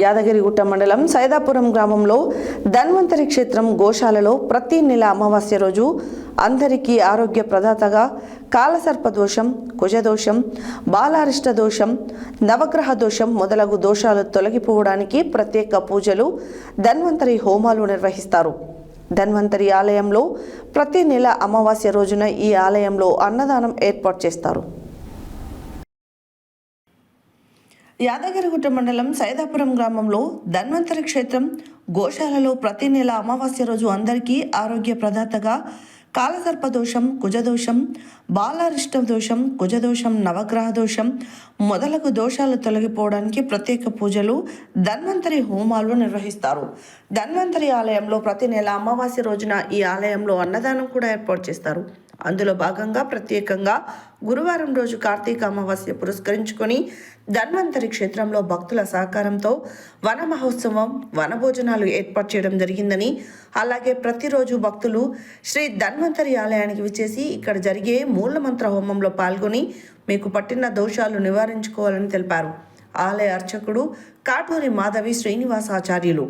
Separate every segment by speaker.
Speaker 1: యాదగిరిగుట్ట మండలం సైదాపురం గ్రామంలో ధన్వంతరి క్షేత్రం గోశాలలో ప్రతి నెల అమావాస్య రోజు అందరికీ ఆరోగ్య ప్రదాతగా కాలసర్ప దోషం కుజదోషం బాలారిష్ట దోషం నవగ్రహ దోషం మొదలగు దోషాలు తొలగిపోవడానికి ప్రత్యేక పూజలు ధన్వంతరి హోమాలు నిర్వహిస్తారు. ధన్వంతరి ఆలయంలో ప్రతి నెల అమావాస్య రోజున ఈ ఆలయంలో అన్నదానం ఏర్పాటు చేస్తారు. యాదగిరిగుట్ట మండలం సైదాపురం గ్రామంలో ధన్వంతరి క్షేత్రం గోశాలలో ప్రతి నెల అమావాస్య రోజు అందరికీ ఆరోగ్య ప్రదాతగా కాలసర్ప దోషం కుజదోషం బాలారిష్ట దోషం కుజదోషం నవగ్రహ దోషం మొదలగు దోషాలు తొలగిపోవడానికి ప్రత్యేక పూజలు ధన్వంతరి హోమాలు నిర్వహిస్తారు. ధన్వంతరి ఆలయంలో ప్రతి నెల అమావాస్య రోజున ఈ ఆలయంలో అన్నదానం కూడా ఏర్పాటు చేస్తారు. అందులో భాగంగా ప్రత్యేకంగా గురువారం రోజు కార్తీక అమావాస్య పురస్కరించుకొని ధన్వంతరి క్షేత్రంలో భక్తుల సహకారంతో వన మహోత్సవం వనభోజనాలు ఏర్పాటు చేయడం జరిగిందని అలాగే ప్రతిరోజు భక్తులు శ్రీ ధన్వంతరి ఆలయానికి విచ్చేసి ఇక్కడ జరిగే మూలమంత్ర హోమంలో పాల్గొని మీకు పట్టిన దోషాలు నివారించుకోవాలని తెలిపారు. ఆలయ అర్చకుడు కాటూరి మాధవి శ్రీనివాసాచార్యులు.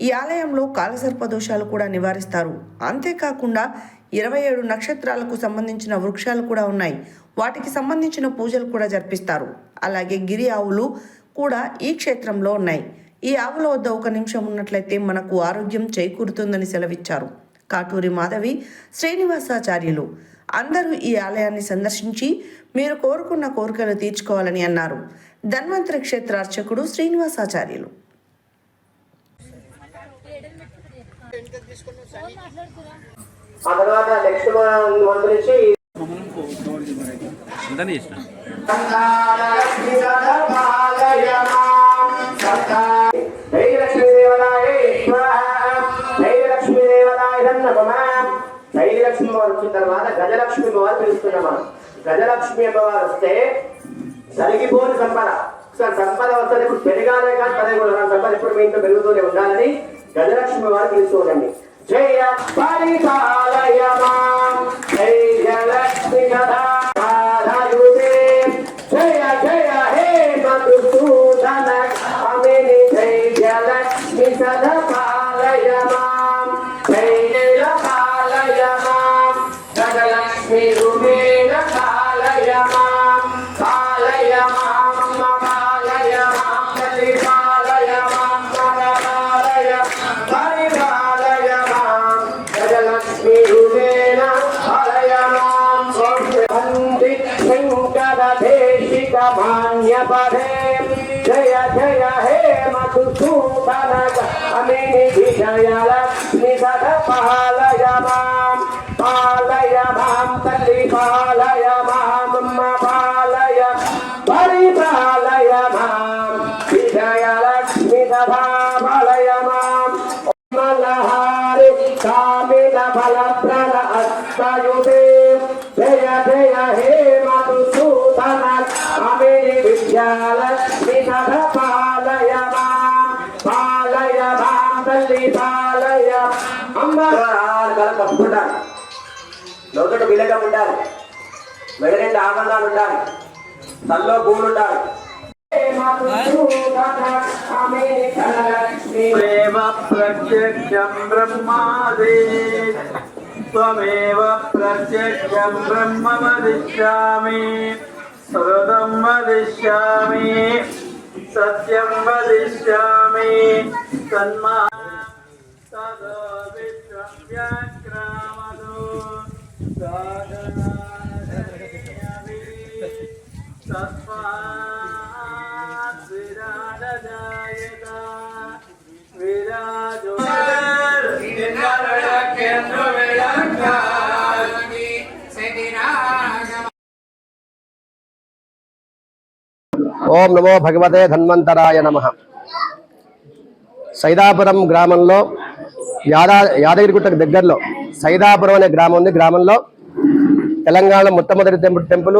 Speaker 1: ఈ ఆలయంలో కాలసర్ప దోషాలు కూడా నివారిస్తారు. అంతేకాకుండా ఇరవై ఏడు నక్షత్రాలకు సంబంధించిన వృక్షాలు కూడా ఉన్నాయి. వాటికి సంబంధించిన పూజలు కూడా జరిపిస్తారు. అలాగే గిరి ఆవులు కూడా ఈ క్షేత్రంలో ఉన్నాయి. ఈ ఆవుల వద్ద ఒక నిమిషం ఉన్నట్లయితే మనకు ఆరోగ్యం చేకూరుతుందని సెలవిచ్చారు. కాటూరి మాధవి శ్రీనివాసాచార్యులు. అందరూ ఈ ఆలయాన్ని సందర్శించి మీరు కోరుకున్న కోరికలు తీర్చుకోవాలని అన్నారు. ధన్వంతరి క్షేత్ర అర్చకుడు శ్రీనివాసాచార్యులు.
Speaker 2: ఆ తర్వాత నెక్స్ట్ మంత్ నుంచి
Speaker 3: అందరినీ చేసిన.
Speaker 2: ధైర్యలక్ష్మి వారు వచ్చిన తర్వాత గజలక్ష్మి అమ్మవారు పిలుస్తున్నాం మనం గజలక్ష్మి అమ్మవారు వస్తే జరిగిపోని సంపద. సార్ సంపద వస్తుంది. ఇప్పుడు పెరగాలే కానీ పదే కూడా సంపద ఇప్పుడు మీ ఇంట్లో పెరుగుతూనే ఉండాలని గజలక్ష్మి వారు పిలుస్తూ ఉండండి జయ పరిపాలయ మాం జయ లక్ష్మి శంకరదేశిక మాన్యపదే జయ జయ హే మధుసూదన అమిని విజయ లక్ష్మి సద పాలయ మాం పాలయ మాం తల్లి పాలయ మాం అమ్మ పాలయ పరిపాలయ మాం విజయ లక్ష్మి సదా పాలయ మాం మలహారి కామిన ఫలప్రద అస్తయుతే జయ జయ హే మధుసూదన అమిని విద్యాలక్ష్మి సద పాలయ మాం పాలయ మాం తల్లి పాలయ అమ్మ కలుపుకుంటారు లోతుడు బిల్లగా ఉండాలి మెడ రెండు ఆభరణాలు ఉండాలి తల్లో పూలు ఉండాలి
Speaker 4: त्वमेव प्रत्यक्षं ब्रह्मादि त्वमेव प्रत्यक्षं ब्रह्म वदिष्यामि श्रुतं वदिष्यामि सत्यं वदिष्यामि तन्मा तदो विश्वं व्याक्रामदो
Speaker 5: నమో భగవతే ధన్వంతరాయ నమ. సైదాపురం గ్రామంలో యాదా యాదగిరిగుట్టకు దగ్గరలో సైదాపురం అనే గ్రామం ఉంది. గ్రామంలో తెలంగాణ మొట్టమొదటి టెంపుల్ టెంపుల్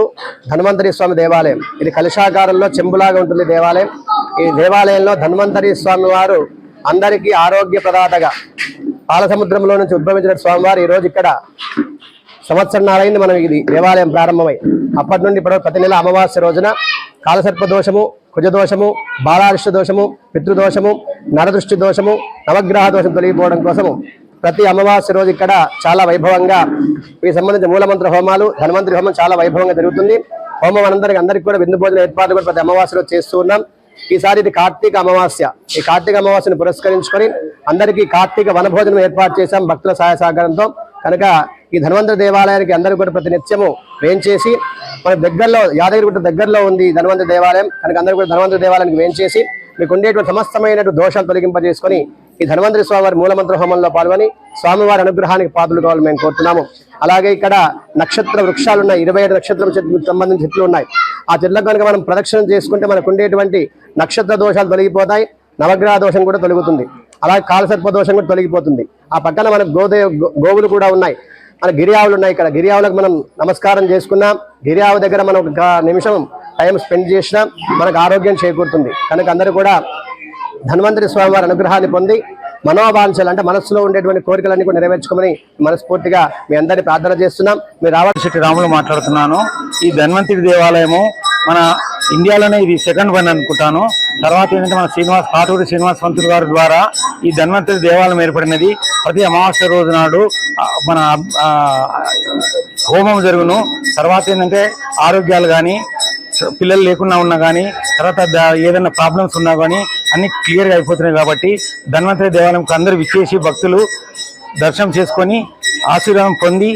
Speaker 5: ధన్వంతరి స్వామి దేవాలయం. ఇది కలుషాకారంలో చెంబులాగా ఉంటుంది దేవాలయం. ఈ దేవాలయంలో ధన్వంతరి స్వామి వారు అందరికీ ఆరోగ్య ప్రదాతగా పాలసముద్రంలో నుంచి ఉద్భవించిన స్వామివారు ఈ రోజు ఇక్కడ సంవత్సరాలైంది మనం ఇది దేవాలయం ప్రారంభమై. అప్పటి నుండి ఇప్పుడు ప్రతి నెల అమావాస్య రోజున కాలసర్ప దోషము కుజదోషము బాలారిష్ట దోషము పితృదోషము నరదృష్టి దోషము నవగ్రహ దోషం తొలగిపోవడం కోసము ప్రతి అమావాస్య రోజు ఇక్కడ చాలా వైభవంగా వీటికి సంబంధించిన మూలమంత్ర హోమాలు ధనవంతరి హోమం చాలా వైభవంగా జరుగుతుంది. హోమం అందరికి అందరికి కూడా విందు భోజన ఏర్పాటు కూడా ప్రతి అమావాస్యలో చేస్తూ ఉన్నాం. ఈసారి ఇది కార్తీక అమావాస్య. ఈ కార్తీక అమావాస్యను పురస్కరించుకొని అందరికీ కార్తీక వనభోజనం ఏర్పాటు చేశాం భక్తుల సహాయ సహకారంతో. కనుక ఈ ధన్వంతరి దేవాలయానికి అందరూ కూడా ప్రతి నిత్యము వేయించేసి మన దగ్గరలో యాదగిరిగుట్ట దగ్గరలో ఉంది ఈ దేవాలయం. కనుక అందరూ కూడా ధన్వంతరి దేవాలయానికి వేయించేసి మీకు ఉండేటువంటి సమస్తమైనటువంటి దోషాలు తొలగింపజేసుకొని ఈ ధనవంతరి స్వామివారి మూలమంత్ర హోమంలో పాల్గొని స్వామివారి అనుగ్రహానికి పాత్రలు కావాలని మేము కోరుతున్నాము. అలాగే ఇక్కడ నక్షత్ర వృక్షాలు ఉన్నాయి ఇరవై ఏడు నక్షత్రం చెట్లు సంబంధించిన చెట్లు ఉన్నాయి. ఆ చెట్లకు కనుక మనం ప్రదక్షిణం చేసుకుంటే మనకు ఉండేటువంటి నక్షత్ర దోషాలు తొలగిపోతాయి నవగ్రహ దోషం కూడా తొలగుతుంది. అలాగే కాలసర్ప దోషం కూడా తొలగిపోతుంది. ఆ పక్కన మనకు గోదే గోవులు కూడా ఉన్నాయి. మన గిరి ఆవులు ఉన్నాయి. ఇక్కడ గిరి ఆవులకు మనం నమస్కారం చేసుకున్నాం. గిరి ఆవు దగ్గర మనం ఒక నిమిషం టైం స్పెండ్ చేసినా. మనకు ఆరోగ్యం చేకూరుతుంది. కనుక అందరూ కూడా ధన్వంతరి స్వామి వారి అనుగ్రహాన్ని పొంది మనోవాంఛలు అంటే మనస్సులో ఉండేటువంటి కోరికలన్నీ కూడా నెరవేర్చుకోమని మనస్ఫూర్తిగా మీ అందరినీ ప్రార్థన చేస్తున్నాం. మీరు రావాలి
Speaker 3: శెట్టి రాములు మాట్లాడుతున్నాను. ఈ ధన్వంతరి దేవాలయము మన ఇండియాలోనే ఇది సెకండ్ వన్ అనుకుంటాను. తర్వాత ఏంటంటే మన శ్రీనివాస్ కాటూరి శ్రీనివాస్ పంతులు గారి ద్వారా ఈ ధన్వంతరి దేవాలయం ఏర్పడినది. ప్రతి అమావాస్య రోజు నాడు మన హోమం జరుగును. తర్వాత ఏంటంటే ఆరోగ్యాలు కానీ పిల్లలు లేకుండా ఉన్నా కానీ తర్వాత ఏదైనా ప్రాబ్లమ్స్ ఉన్నా కానీ అన్ని క్లియర్గా అయిపోతున్నాయి కాబట్టి ధన్వంతరి దేవాలయంకి అందరూ విచ్చేసి భక్తులు దర్శనం చేసుకొని ఆశీర్వాదం పొంది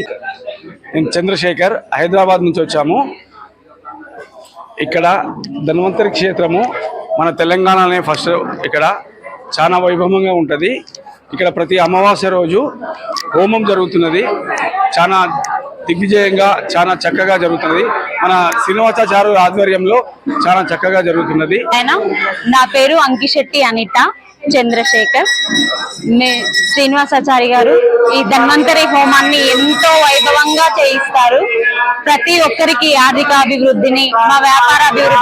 Speaker 6: నేను చంద్రశేఖర్ హైదరాబాద్ నుంచి వచ్చాము. ఇక్కడ ధన్వంతరి క్షేత్రము మన తెలంగాణలోనే ఫస్ట్ ఇక్కడ చాలా వైభవంగా ఉంటుంది. ఇక్కడ ప్రతి అమావాస్య రోజు హోమం జరుగుతున్నది. చాలా దిగ్విజయంగా చాలా చక్కగా జరుగుతున్నది. మన శ్రీనివాసాచారు ఆధ్వర్యంలో చాలా చక్కగా జరుగుతున్నది.
Speaker 7: ఆయన నా పేరు అంకిశెట్టి అనిత చంద్రశేఖర్. శ్రీనివాసాచారి గారు ఈ ధన్వంతరి హోమాన్ని ఎంతో వైభవంగా చేయిస్తారు. ప్రతి ఒక్కరికి ఆర్థిక అభివృద్ధిని మా వ్యాపార అభివృద్ధి